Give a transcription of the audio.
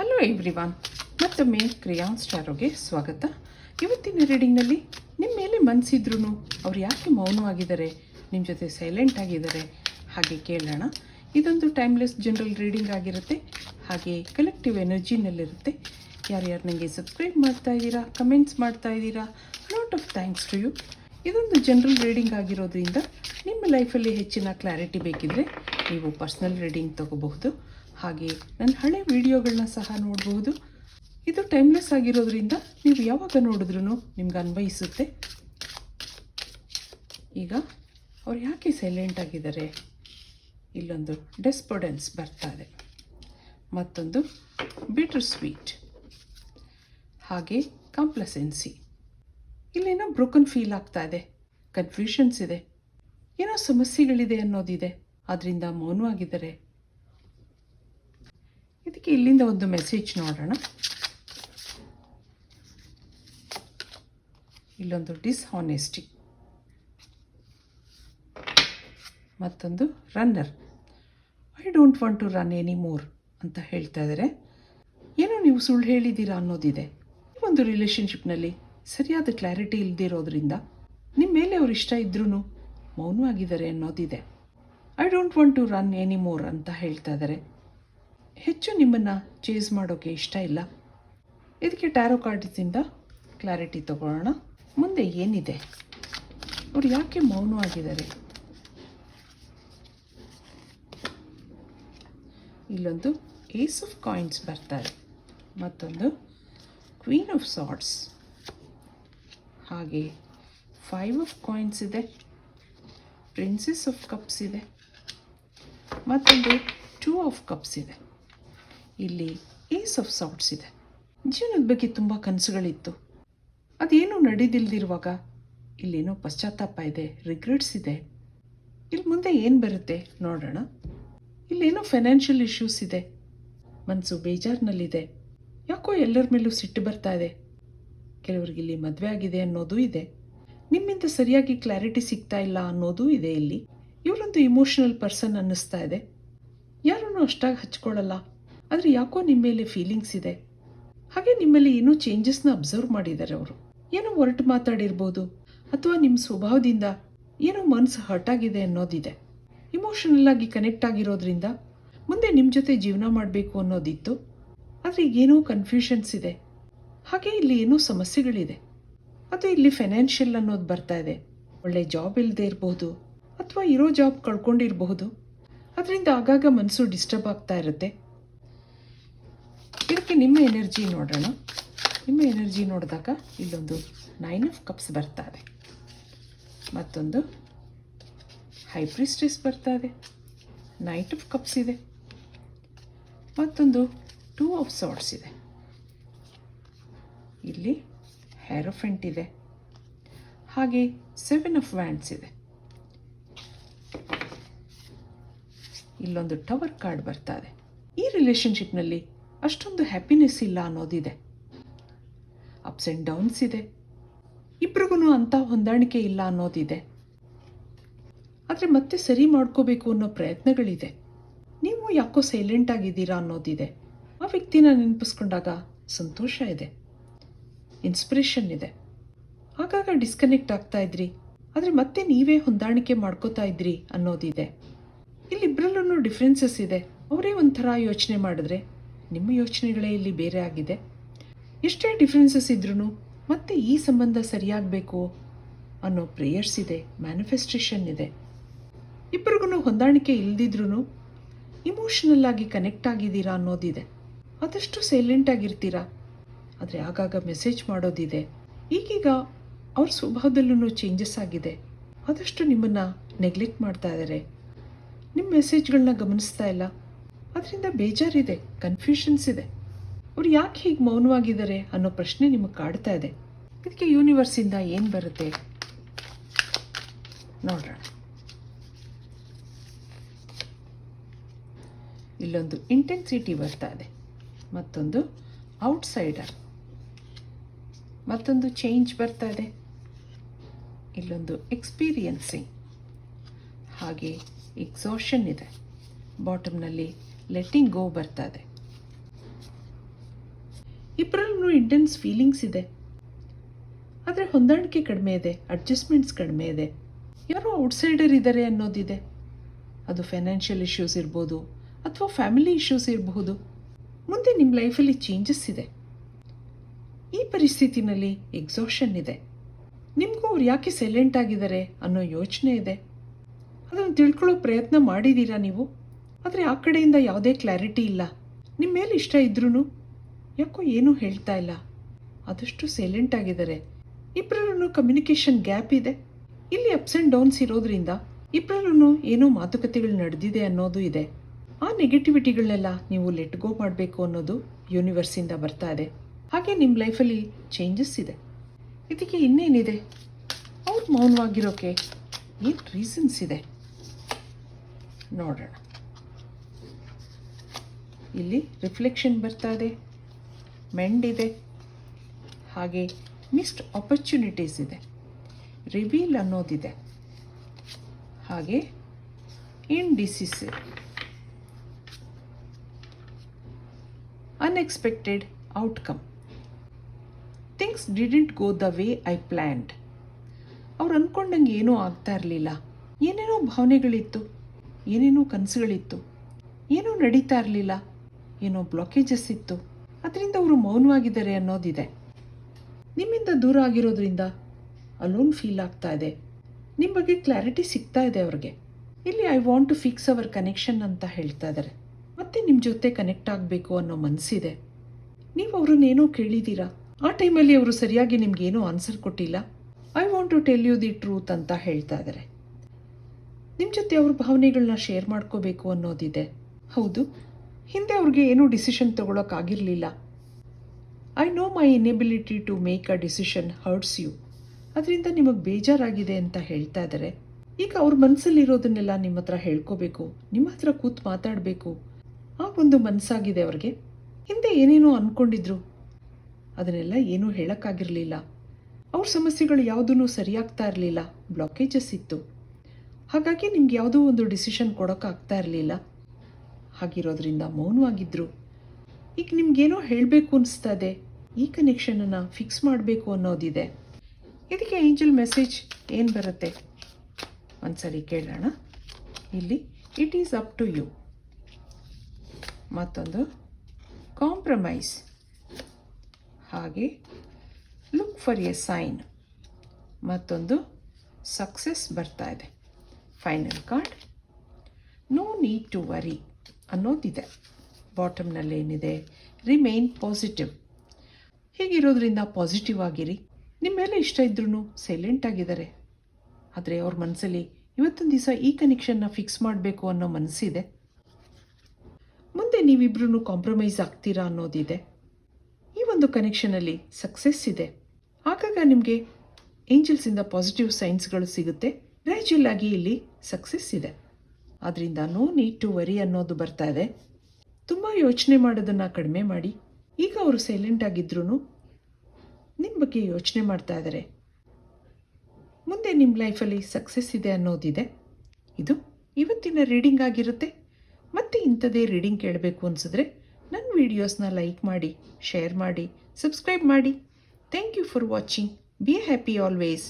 Hello everyone ಮತ್ತೊಮ್ಮೆ ಕ್ರಿಯಾನ್ ಸ್ಟಾರೋಗೆ ಸ್ವಾಗತ. ಇವತ್ತಿನ ರೀಡಿಂಗ್ನಲ್ಲಿ ನಿಮ್ಮ ಮೇಲೆ ಮನಸ್ಸಿದ್ರೂ ಅವ್ರು ಯಾಕೆ ಮೌನವಾಗಿದ್ದಾರೆ ನಿಮ್ಮ ಜೊತೆ ಸೈಲೆಂಟ್ ಆಗಿದ್ದಾರೆ. ಹಾಗೆ ಕೇಳೋಣ. ಇದೊಂದು ಟೈಮ್ಲೆಸ್ ಜನರಲ್ ರೀಡಿಂಗ್ ಆಗಿರುತ್ತೆ. ಹಾಗೆ ಕಲೆಕ್ಟಿವ್ ಎನರ್ಜಿನಲ್ಲಿರುತ್ತೆ ಯಾರ್ಯಾರು ನನಗೆ ಸಬ್ಸ್ಕ್ರೈಬ್ ಮಾಡ್ತಾ ಇದ್ದೀರಾ ಕಮೆಂಟ್ಸ್ ಮಾಡ್ತಾ ಇದ್ದೀರಾ lot of thanks to you ಇದೊಂದು ಜನರಲ್ ರೀಡಿಂಗ್ ಆಗಿರೋದ್ರಿಂದ ನಿಮ್ಮ ಲೈಫಲ್ಲಿ ಹೆಚ್ಚಿನ ಕ್ಲಾರಿಟಿ ಬೇಕಿದ್ರೆ ನೀವು ಪರ್ಸ್ನಲ್ ರೀಡಿಂಗ್ ತಗೋಬಹುದು. ಹಾಗೆ ನನ್ನ ಹಳೆ ವಿಡಿಯೋಗಳನ್ನ ಸಹ ನೋಡಬಹುದು. ಇದು ಟೈಮ್ಲೆಸ್ ಆಗಿರೋದ್ರಿಂದ ನೀವು ಯಾವಾಗ ನೋಡಿದ್ರೂ ನಿಮ್ಗೆ ಅನ್ವಯಿಸುತ್ತೆ. ಈಗ ಅವ್ರು ಯಾಕೆ ಸೈಲೆಂಟ್ ಆಗಿದ್ದಾರೆ? ಇಲ್ಲೊಂದು ಡೆಸ್ಪೊಡೆನ್ಸ್ ಬರ್ತಾ ಇದೆ ಮತ್ತೊಂದು ಬಿಟರ್ ಸ್ವೀಟ್ ಹಾಗೆ ಕಾಂಪ್ಲಸೆನ್ಸಿ ಇಲ್ಲೇನೋ ಬ್ರೋಕನ್ ಫೀಲ್ ಆಗ್ತಾ ಇದೆ. ಕನ್ಫ್ಯೂಷನ್ಸ್ ಇದೆ. ಏನೋ ಸಮಸ್ಯೆಗಳಿದೆ ಅನ್ನೋದಿದೆ. ಅದರಿಂದ ಮೌನವಾಗಿದ್ದಾರೆ. ಇದಕ್ಕೆ ಇಲ್ಲಿಂದ ಒಂದು ಮೆಸೇಜ್ ನೋಡೋಣ. ಇಲ್ಲೊಂದು ಡಿಸ್ಹಾನೆಸ್ಟಿ ಮತ್ತೊಂದು runner I don't want to run any more ಅಂತ ಹೇಳ್ತಾ ಇದ್ದಾರೆ ಏನೋ ನೀವು ಸುಳ್ಳು ಹೇಳಿದ್ದೀರಾ ಅನ್ನೋದಿದೆ. ಒಂದು ರಿಲೇಷನ್ಶಿಪ್ನಲ್ಲಿ ಸರಿಯಾದ ಕ್ಲಾರಿಟಿ ಇಲ್ಲದಿರೋದ್ರಿಂದ ನಿಮ್ಮ ಮೇಲೆ ಅವ್ರು ಇಷ್ಟ ಇದ್ರೂ ಮೌನವಾಗಿದ್ದಾರೆ ಅನ್ನೋದಿದೆ. I don't want to run any more ಅಂತ ಹೇಳ್ತಾ ಇದ್ದಾರೆ ಹೆಚ್ಚು ನಿಮ್ಮನ್ನು ಚೇಸ್ ಮಾಡೋಕ್ಕೆ ಇಷ್ಟ ಇಲ್ಲ. ಇದಕ್ಕೆ ಟ್ಯಾರೋ ಕಾರ್ಡ್ಸಿಂದ ಕ್ಲಾರಿಟಿ ತಗೊಳ್ಳೋಣ. ಮುಂದೆ ಏನಿದೆ? ಅವ್ರು ಯಾಕೆ ಮೌನವಾಗಿದ್ದಾರೆ ಇಲ್ಲೊಂದು ಏಸ್ ಆಫ್ ಕಾಯಿನ್ಸ್ ಬರ್ತಾರೆ. ಮತ್ತೊಂದು ಕ್ವೀನ್ ಆಫ್ ಸಾಟ್ಸ್ ಹಾಗೆ ಫೈವ್ ಆಫ್ ಕಾಯಿನ್ಸ್ ಇದೆ. ಪ್ರಿನ್ಸೆಸ್ ಆಫ್ ಕಪ್ಸ್ ಇದೆ. ಮತ್ತೊಂದು ಟೂ ಆಫ್ ಕಪ್ಸ್ ಇದೆ. ಇಲ್ಲಿ ಈಸ್ ಆಫ್ ಸೌಟ್ಸ್ ಇದೆ. ಜೀವನದ ಬಗ್ಗೆ ತುಂಬ ಕನಸುಗಳಿತ್ತು. ಅದೇನು ನಡೆದಿಲ್ದಿರುವಾಗ ಇಲ್ಲೇನೋ ಪಶ್ಚಾತ್ತಾಪ ಇದೆ ರಿಗ್ರೆಟ್ಸ್ ಇದೆ. ಇಲ್ಲಿ ಮುಂದೆ ಏನು ಬರುತ್ತೆ ನೋಡೋಣ. ಇಲ್ಲೇನೋ ಫೈನಾನ್ಷಿಯಲ್ ಇಶ್ಯೂಸ್ ಇದೆ. ಮನಸ್ಸು ಬೇಜಾರ್ನಲ್ಲಿದೆ. ಯಾಕೋ ಎಲ್ಲರ ಮೇಲೂ ಸಿಟ್ಟು ಬರ್ತಾ ಇದೆ. ಕೆಲವರಿಗೆ ಇಲ್ಲಿ ಮದುವೆ ಆಗಿದೆ ಅನ್ನೋದು ಇದೆ. ನಿಮ್ಮಿಂದ ಸರಿಯಾಗಿ ಕ್ಲಾರಿಟಿ ಸಿಗ್ತಾ ಇಲ್ಲ ಅನ್ನೋದು ಇದೆ ಇಲ್ಲಿ. ಇವರೊಂದು ಇಮೋಷನಲ್ ಪರ್ಸನ್ ಅನ್ನಿಸ್ತಾ ಇದೆ. ಯಾರನ್ನು ಅಷ್ಟಾಗಿ ಹಚ್ಕೊಳ್ಳಲ್ಲ. ಆದರೆ ಯಾಕೋ ನಿಮ್ಮ ಮೇಲೆ ಫೀಲಿಂಗ್ಸ್ ಇದೆ. ಹಾಗೆ ನಿಮ್ಮಲ್ಲಿ ಏನೋ ಚೇಂಜಸ್ನ ಅಬ್ಸರ್ವ್ ಮಾಡಿದ್ದಾರೆ ಅವರು. ಏನೋ ಒರಟು ಮಾತಾಡಿರ್ಬೋದು, ಅಥವಾ ನಿಮ್ಮ ಸ್ವಭಾವದಿಂದ ಏನೋ ಮನಸ್ಸು ಹರ್ಟ್ ಆಗಿದೆ ಅನ್ನೋದಿದೆ. ಇಮೋಷನಲ್ ಆಗಿ ಕನೆಕ್ಟ್ ಆಗಿರೋದ್ರಿಂದ ಮುಂದೆ ನಿಮ್ಮ ಜೊತೆ ಜೀವನ ಮಾಡಬೇಕು ಅನ್ನೋದಿತ್ತು. ಆದರೆ ಏನೋ ಕನ್ಫ್ಯೂಷನ್ಸ್ ಇದೆ. ಹಾಗೆ ಇಲ್ಲಿ ಏನೋ ಸಮಸ್ಯೆಗಳಿದೆ. ಅದು ಇಲ್ಲಿ ಫೈನಾನ್ಷಿಯಲ್ ಅನ್ನೋದು ಬರ್ತಾ ಇದೆ. ಒಳ್ಳೆ ಜಾಬ್ ಇಲ್ಲದೆ ಇರಬಹುದು ಅಥವಾ ಇರೋ ಜಾಬ್ ಕಳ್ಕೊಂಡಿರಬಹುದು ಅದರಿಂದ ಆಗಾಗ ಮನಸ್ಸು ಡಿಸ್ಟರ್ಬ್ ಆಗ್ತಾ ಇರುತ್ತೆ. ಇದಕ್ಕೆ ನಿಮ್ಮ ಎನರ್ಜಿ ನೋಡೋಣ. ನಿಮ್ಮ ಎನರ್ಜಿ ನೋಡಿದಾಗ ಇಲ್ಲೊಂದು ನೈನ್ ಆಫ್ ಕಪ್ಸ್ ಬರ್ತಾ ಇದೆ ಮತ್ತೊಂದು ಹೈಪ್ರಿಸ್ಟಿಸ್ ಬರ್ತಾ ಇದೆ ನೈಟ್ ಆಫ್ ಕಪ್ಸ್ ಇದೆ. ಮತ್ತೊಂದು ಟೂ ಆಫ್ ಸಾಟ್ಸ್ ಇದೆ. ಇಲ್ಲಿ ಹ್ಯಾರೋಫೆಂಟ್ ಇದೆ. ಹಾಗೆ ಸೆವೆನ್ ಆಫ್ ವ್ಯಾಂಡ್ಸ್ ಇದೆ. ಇಲ್ಲೊಂದು ಟವರ್ ಕಾರ್ಡ್ ಬರ್ತಾ ಇದೆ ಈ ರಿಲೇಷನ್ಶಿಪ್ನಲ್ಲಿ ಅಷ್ಟೊಂದು ಹ್ಯಾಪಿನೆಸ್ ಇಲ್ಲ ಅನ್ನೋದಿದೆ. ಅಪ್ಸ್ ಆ್ಯಂಡ್ ಡೌನ್ಸ್ ಇದೆ. ಇಬ್ರಿಗೂ ಅಂಥ ಹೊಂದಾಣಿಕೆ ಇಲ್ಲ ಅನ್ನೋದಿದೆ. ಆದರೆ ಮತ್ತೆ ಸರಿ ಮಾಡ್ಕೋಬೇಕು ಅನ್ನೋ ಪ್ರಯತ್ನಗಳಿದೆ. ನೀವು ಯಾಕೋ ಸೈಲೆಂಟ್ ಆಗಿದ್ದೀರಾ ಅನ್ನೋದಿದೆ. ಆ ವ್ಯಕ್ತಿನ ನೆನಪಿಸ್ಕೊಂಡಾಗ ಸಂತೋಷ ಇದೆ. ಇನ್ಸ್ಪಿರೇಷನ್ ಇದೆ. ಆಗಾಗ ಡಿಸ್ಕನೆಕ್ಟ್ ಆಗ್ತಾ ಇದ್ರಿ. ಆದರೆ ಮತ್ತೆ ನೀವೇ ಹೊಂದಾಣಿಕೆ ಮಾಡ್ಕೋತಾ ಇದ್ರಿ ಅನ್ನೋದಿದೆ. ಇಲ್ಲಿಬ್ಬರಲ್ಲೂ ಡಿಫ್ರೆನ್ಸಸ್ ಇದೆ. ಅವರೇ ಒಂಥರ ಯೋಚನೆ ಮಾಡಿದ್ರೆ ನಿಮ್ಮ ಯೋಚನೆಗಳೇ ಇಲ್ಲಿ ಬೇರೆ ಆಗಿದೆ? ಎಷ್ಟೇ ಡಿಫ್ರೆನ್ಸಸ್ ಇದ್ರೂ ಮತ್ತೆ ಈ ಸಂಬಂಧ ಸರಿಯಾಗಬೇಕು ಅನ್ನೋ ಪ್ರೇಯರ್ಸ್ ಇದೆ ಮ್ಯಾನಿಫೆಸ್ಟೇಷನ್ ಇದೆ. ಇಬ್ಬರಿಗೂ ಹೊಂದಾಣಿಕೆ ಇಲ್ದಿದ್ರೂ ಇಮೋಷನಲ್ ಆಗಿ ಕನೆಕ್ಟ್ ಆಗಿದ್ದೀರಾ ಅನ್ನೋದಿದೆ. ಆದಷ್ಟು ಸೈಲೆಂಟ್ ಆಗಿರ್ತೀರಾ? ಆದರೆ ಆಗಾಗ ಮೆಸೇಜ್ ಮಾಡೋದಿದೆ. ಈಗೀಗ ಅವ್ರ ಸ್ವಭಾವದಲ್ಲೂ ಚೇಂಜಸ್ ಆಗಿದೆ. ಆದಷ್ಟು ನಿಮ್ಮನ್ನು ನೆಗ್ಲೆಕ್ಟ್ ಮಾಡ್ತಾ ಇದ್ದಾರೆ ನಿಮ್ಮ ಮೆಸೇಜ್ಗಳನ್ನ ಗಮನಿಸ್ತಾ ಇಲ್ಲ. ಅದರಿಂದ ಬೇಜಾರಿದೆ ಕನ್ಫ್ಯೂಷನ್ಸ್ ಇದೆ. ಅವ್ರು ಯಾಕೆ ಹೀಗೆ ಮೌನವಾಗಿದ್ದಾರೆ ಅನ್ನೋ ಪ್ರಶ್ನೆ ನಿಮಗೆ ಕಾಡ್ತಾ ಇದೆ. ಇದಕ್ಕೆ ಯೂನಿವರ್ಸಿಂದ ಏನು ಬರುತ್ತೆ? ನೋಡೋಣ ಇಲ್ಲೊಂದು ಇಂಟೆನ್ಸಿಟಿ ಬರ್ತಾ ಇದೆ. ಮತ್ತೊಂದು ಔಟ್ಸೈಡರ್ ಮತ್ತೊಂದು ಚೇಂಜ್ ಬರ್ತಾ ಇದೆ. ಇಲ್ಲೊಂದು ಎಕ್ಸ್ಪೀರಿಯನ್ಸಿಂಗ್ ಹಾಗೆ ಎಕ್ಸಾಷನ್ ಇದೆ. ಬಾಟಮ್ನಲ್ಲಿ ಲೆಟ್ಟಿಂಗ್ ಗೋ ಬರ್ತಾ ಇದೆ ಇಬ್ಬರಲ್ಲೂ ಇಂಟೆನ್ಸ್ ಫೀಲಿಂಗ್ಸ್ ಇದೆ. ಆದರೆ ಹೊಂದಾಣಿಕೆ ಕಡಿಮೆ ಇದೆ ಅಡ್ಜಸ್ಟ್ಮೆಂಟ್ಸ್ ಕಡಿಮೆ ಇದೆ. ಯಾರೋ ಔಟ್ಸೈಡರ್ ಇದ್ದಾರೆ ಅನ್ನೋದಿದೆ. ಅದು ಫೈನಾನ್ಷಿಯಲ್ ಇಶ್ಯೂಸ್ ಇರ್ಬೋದು, ಅಥವಾ ಫ್ಯಾಮಿಲಿ ಇಶ್ಯೂಸ್ ಇರಬಹುದು. ಮುಂದೆ ನಿಮ್ಮ ಲೈಫಲ್ಲಿ ಚೇಂಜಸ್ ಇದೆ. ಈ ಪರಿಸ್ಥಿತಿನಲ್ಲಿ ಎಕ್ಸಾಷನ್ ಇದೆ. ನಿಮಗೂ ಅವ್ರು ಯಾಕೆ ಸೈಲೆಂಟ್ ಆಗಿದ್ದಾರೆ ಅನ್ನೋ ಯೋಚನೆ ಇದೆ. ಅದನ್ನು ತಿಳ್ಕೊಳ್ಳೋ ಪ್ರಯತ್ನ ಮಾಡಿದ್ದೀರಾ ನೀವು? ಆದರೆ ಆ ಕಡೆಯಿಂದ ಯಾವುದೇ ಕ್ಲಾರಿಟಿ ಇಲ್ಲ. ನಿಮ್ಮ ಮೇಲೆ ಇಷ್ಟ ಇದ್ರೂ ಯಾಕೋ ಏನೂ ಹೇಳ್ತಾ ಇಲ್ಲ. ಆದಷ್ಟು ಸೈಲೆಂಟ್ ಆಗಿದ್ದಾರೆ. ಇಬ್ಬರಲ್ಲೂ ಕಮ್ಯುನಿಕೇಷನ್ ಗ್ಯಾಪ್ ಇದೆ. ಇಲ್ಲಿ ಅಪ್ಸ್ ಆ್ಯಂಡ್ ಡೌನ್ಸ್ ಇರೋದ್ರಿಂದ ಇಬ್ಬರಲ್ಲೂ ಏನೋ ಮಾತುಕತೆಗಳು ನಡೆದಿದೆ ಅನ್ನೋದು ಇದೆ. ಆ ನೆಗೆಟಿವಿಟಿಗಳನ್ನೆಲ್ಲ ನೀವು ಲೆಟ್ ಗೋ ಮಾಡಬೇಕು ಅನ್ನೋದು ಯೂನಿವರ್ಸಿಂದ ಬರ್ತಾ ಇದೆ. ಹಾಗೆ ನಿಮ್ಮ ಲೈಫಲ್ಲಿ ಚೇಂಜಸ್ ಇದೆ. ಇದಕ್ಕೆ ಇನ್ನೇನಿದೆ? ಅವ್ರು ಮೌನವಾಗಿರೋಕೆ ಏನು ರೀಸನ್ಸ್ ಇದೆ? ನೋಡೋಣ. ಇಲ್ಲಿ ರಿಫ್ಲೆಕ್ಷನ್ ಬರ್ತಾ ಇದೆ ಮೆಂಡ್ ಇದೆ ಹಾಗೆ ಮಿಸ್ಡ್ ಆಪರ್ಚುನಿಟೀಸ್ ಇದೆ ರಿವೀಲ್ ಅನ್ನೋದಿದೆ, ಹಾಗೆ indecisive unexpected outcome things didn't go the way I planned ಅವ್ರು ಅಂದ್ಕೊಂಡಂಗೆ ಏನೂ ಆಗ್ತಾ ಇರಲಿಲ್ಲ. ಏನೇನೋ ಭಾವನೆಗಳಿತ್ತು, ಏನೇನೋ ಕನಸುಗಳಿತ್ತು, ಏನೂ ನಡೀತಾ ಇರಲಿಲ್ಲ. ಏನೋ ಬ್ಲಾಕೇಜಸ್ ಇತ್ತು ಅದರಿಂದ ಅವರು ಮೌನವಾಗಿದ್ದಾರೆ ಅನ್ನೋದಿದೆ. ನಿಮ್ಮಿಂದ ದೂರ ಆಗಿರೋದ್ರಿಂದ ಅಲೋನ್ ಫೀಲ್ ಆಗ್ತಾ ಇದೆ. ನಿಮ್ಮ ಬಗ್ಗೆ ಕ್ಲಾರಿಟಿ ಸಿಗ್ತಾ ಇದೆ ಅವ್ರಿಗೆ. ಇಲ್ಲಿ I want to fix our connection ಅಂತ ಹೇಳ್ತಾ ಇದ್ದಾರೆ. ಮತ್ತೆ ನಿಮ್ಮ ಜೊತೆ ಕನೆಕ್ಟ್ ಆಗಬೇಕು ಅನ್ನೋ ಮನಸ್ಸಿದೆ ನೀವು ಅವ್ರನ್ನೇನೋ ಕೇಳಿದ್ದೀರಾ ಆ ಟೈಮಲ್ಲಿ ಅವರು ಸರಿಯಾಗಿ ನಿಮ್ಗೇನೂ ಆನ್ಸರ್ ಕೊಟ್ಟಿಲ್ಲ. I want to tell you the truth ಅಂತ ಹೇಳ್ತಾ ಇದ್ದಾರೆ. ನಿಮ್ಮ ಜೊತೆ ಅವ್ರ ಭಾವನೆಗಳನ್ನ ಶೇರ್ ಮಾಡ್ಕೋಬೇಕು ಅನ್ನೋದಿದೆ. ಹೌದು ಹಿಂದೆ ಅವ್ರಿಗೆ ಏನೂ decision ತಗೊಳಕ್ಕಾಗಿರಲಿಲ್ಲ I know my inability to make a decision hurts you ಅದರಿಂದ ನಿಮಗೆ ಬೇಜಾರಾಗಿದೆ ಅಂತ ಹೇಳ್ತಾ ಇದ್ದಾರೆ ಈಗ ಅವ್ರ ಮನಸ್ಸಲ್ಲಿರೋದನ್ನೆಲ್ಲ ನಿಮ್ಮ ಹತ್ರ ಹೇಳ್ಕೋಬೇಕು. ನಿಮ್ಮ ಹತ್ರ ಕೂತ್ ಮಾತಾಡಬೇಕು. ಆ ಒಂದು ಮನಸ್ಸಾಗಿದೆ ಅವ್ರಿಗೆ. ಹಿಂದೆ ಏನೇನೋ ಅಂದ್ಕೊಂಡಿದ್ರು ಅದನ್ನೆಲ್ಲ ಏನೂ ಹೇಳೋಕ್ಕಾಗಿರಲಿಲ್ಲ ಅವ್ರ ಸಮಸ್ಯೆಗಳು ಯಾವುದೂ ಸರಿಯಾಗ್ತಾ ಇರಲಿಲ್ಲ. ಬ್ಲಾಕೇಜಸ್ ಇತ್ತು. ಹಾಗಾಗಿ ನಿಮ್ಗೆ ಯಾವುದೋ ಒಂದು ಡಿಸಿಷನ್ ಕೊಡೋಕ್ಕಾಗ್ತಾ ಇರಲಿಲ್ಲ. ಹಾಗಿರೋದ್ರಿಂದ ಮೌನವಾಗಿದ್ದರು ಈಗ ನಿಮ್ಗೇನೋ ಹೇಳಬೇಕು ಅನಿಸ್ತಾ ಇದೆ ಈ ಕನೆಕ್ಷನನ್ನು ಫಿಕ್ಸ್ ಮಾಡಬೇಕು ಅನ್ನೋದಿದೆ. ಇದಕ್ಕೆ ಏಂಜಲ್ ಮೆಸೇಜ್ ಏನು ಬರುತ್ತೆ? ಒಂದ್ಸರಿ ಕೇಳೋಣ. ಇಲ್ಲಿ it is up to you ಮತ್ತೊಂದು ಕಾಂಪ್ರಮೈಸ್ ಹಾಗೆ ಲುಕ್ ಫಾರ್ ಎ ಸೈನ್ ಮತ್ತೊಂದು ಸಕ್ಸಸ್ ಬರ್ತಾ ಇದೆ. Final card no need to worry ಅನ್ನೋದಿದೆ. ಬಾಟಮ್ನಲ್ಲಿ ಏನಿದೆ? ರಿಮೈನ್ ಪಾಸಿಟಿವ್ ಹೀಗಿರೋದ್ರಿಂದ ಪಾಸಿಟಿವ್ ಆಗಿರಿ? ನಿಮ್ಮ ಮೇಲೆ ಇಷ್ಟ ಇದ್ರೂ ಸೈಲೆಂಟ್ ಆಗಿದ್ದಾರೆ. ಆದರೆ ಅವ್ರ ಮನಸ್ಸಲ್ಲಿ ಇವತ್ತೊಂದು ದಿವಸ ಈ ಕನೆಕ್ಷನ್ನ ಫಿಕ್ಸ್ ಮಾಡಬೇಕು ಅನ್ನೋ ಮನಸ್ಸಿದೆ ಮುಂದೆ ನೀವಿಬ್ರು ಕಾಂಪ್ರಮೈಸ್ ಆಗ್ತೀರಾ ಅನ್ನೋದಿದೆ. ಈ ಒಂದು ಕನೆಕ್ಷನಲ್ಲಿ ಸಕ್ಸಸ್ ಇದೆ. ಆಗಾಗ ನಿಮಗೆ ಏಂಜಲ್ಸಿಂದ ಪಾಸಿಟಿವ್ ಸೈನ್ಸ್ಗಳು ಸಿಗುತ್ತೆ. ಗ್ರ್ಯಾಜುಯಲ್ ಆಗಿ ಇಲ್ಲಿ ಸಕ್ಸಸ್ ಇದೆ. ಆದ್ದರಿಂದ ನೋ ನೀಡ್ ಟು ವರಿ ಅನ್ನೋದು ಬರ್ತಾ ಇದೆ. ತುಂಬ ಯೋಚನೆ ಮಾಡೋದನ್ನು ಕಡಿಮೆ ಮಾಡಿ. ಈಗ ಅವರು ಸೈಲೆಂಟ್ ಆಗಿದ್ರೂ ನಿಮ್ಮ ಬಗ್ಗೆ ಯೋಚನೆ ಮಾಡ್ತಾ ಇದ್ದಾರೆ ಮುಂದೆ ನಿಮ್ಮ ಲೈಫಲ್ಲಿ ಸಕ್ಸಸ್ ಇದೆ ಅನ್ನೋದಿದೆ. ಇದು ಇವತ್ತಿನ ರೀಡಿಂಗ್ ಆಗಿರುತ್ತೆ. ಮತ್ತೆ ಇಂಥದೇ ರೀಡಿಂಗ್ ಕೇಳಬೇಕು ಅನಿಸಿದ್ರೆ ನನ್ನ ವೀಡಿಯೋಸ್ನ ಲೈಕ್ ಮಾಡಿ ಶೇರ್ ಮಾಡಿ ಸಬ್ಸ್ಕ್ರೈಬ್ ಮಾಡಿ. Thank you for watching be happy always